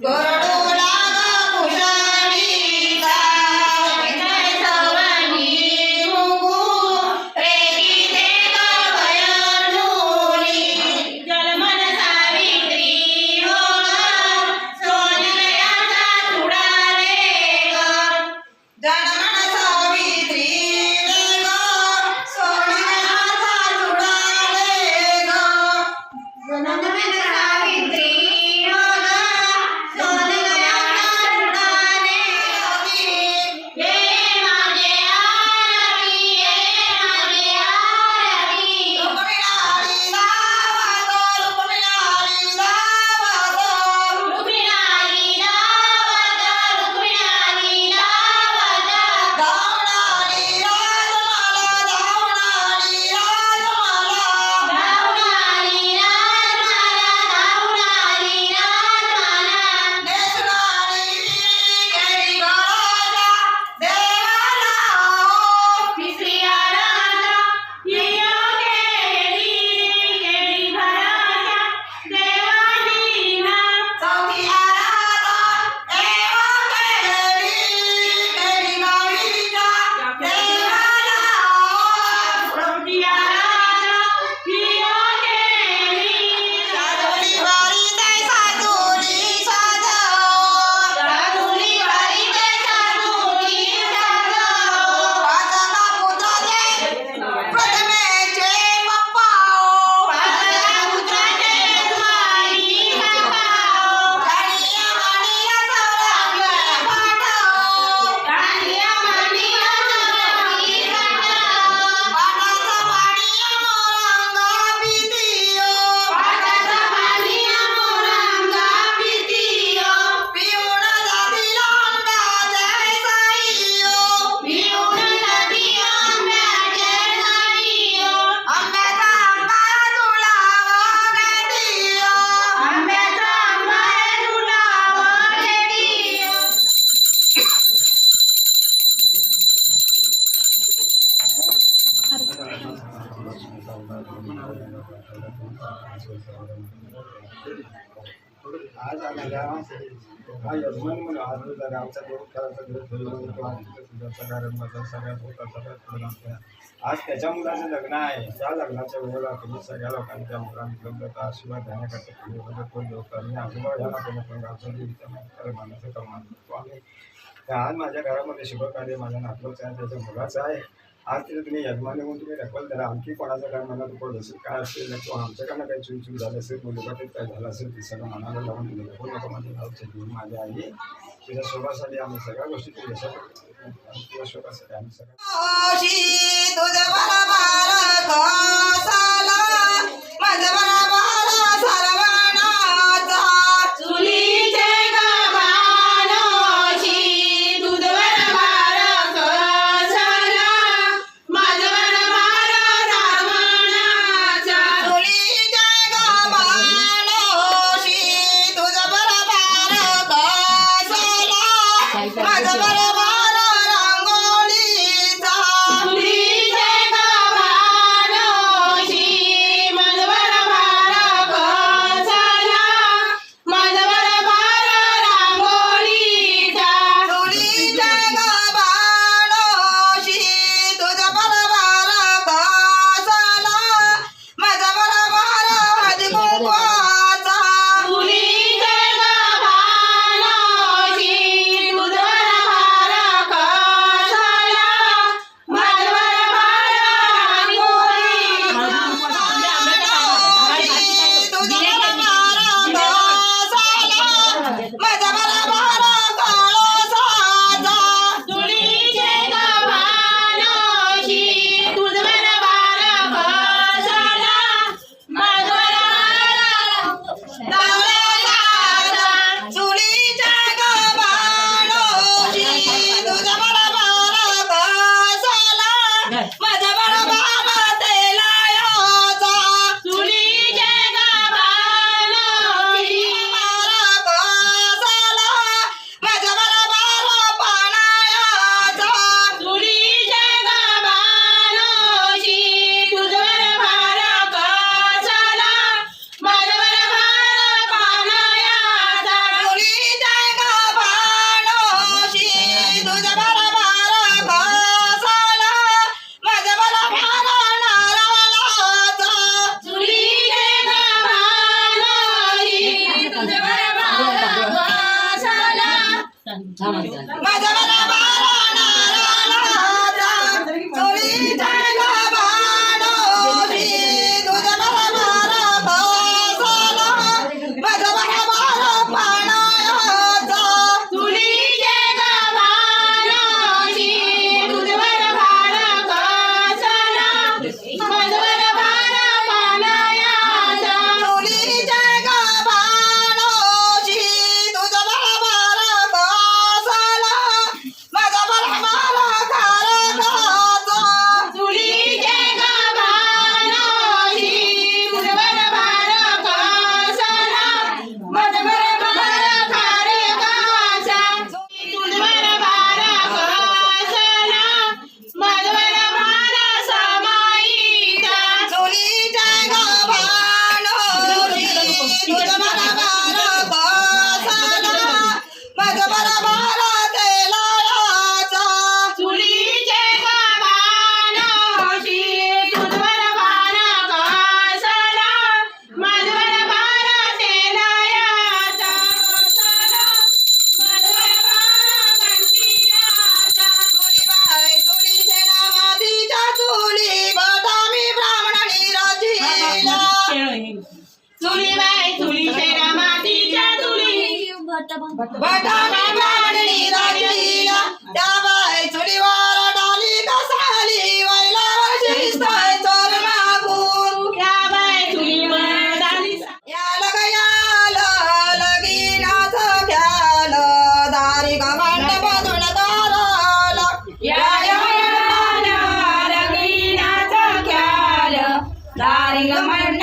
Bora! आज आम्हाला हा यजमान म्हणून आज जरा आमचा देव करायचा दिवस ठरवला सगळ्यात होता सगळ्यात आज त्याच्या मुलाचं लग्न आहे. त्या लग्नाच्या वेळेला तुम्ही सगळ्या लोकांनी त्या मुलांना आशीर्वाद देण्याकरता तुम्ही आशीर्वाद या नात्याने पण गावचा मानाचं कमान करतो आम्ही. आज माझ्या घरामध्ये शुभकार्य माझ्या नातवाचं आहे. त्याच्या मुलाचं आहे. आज तरी तुम्ही यजमान म्हणून तुम्ही रखवल करा आणखी कोणाचं काय मनात पडत असेल काय असेल किंवा आमच्याकडनं काही चूक चूक झालं असेल मुलगाटीत काय झालं असेल ते सगळं मनाला लावून दिलं. हो, नको नका माझ्या गावच्या घेऊन माझ्या आई तिच्या शोभासाठी आम्ही सगळ्या गोष्टी तुझ्या शोभासाठी आम्ही सगळ्या ಗಾರಿಗ ಮಣ್ಣ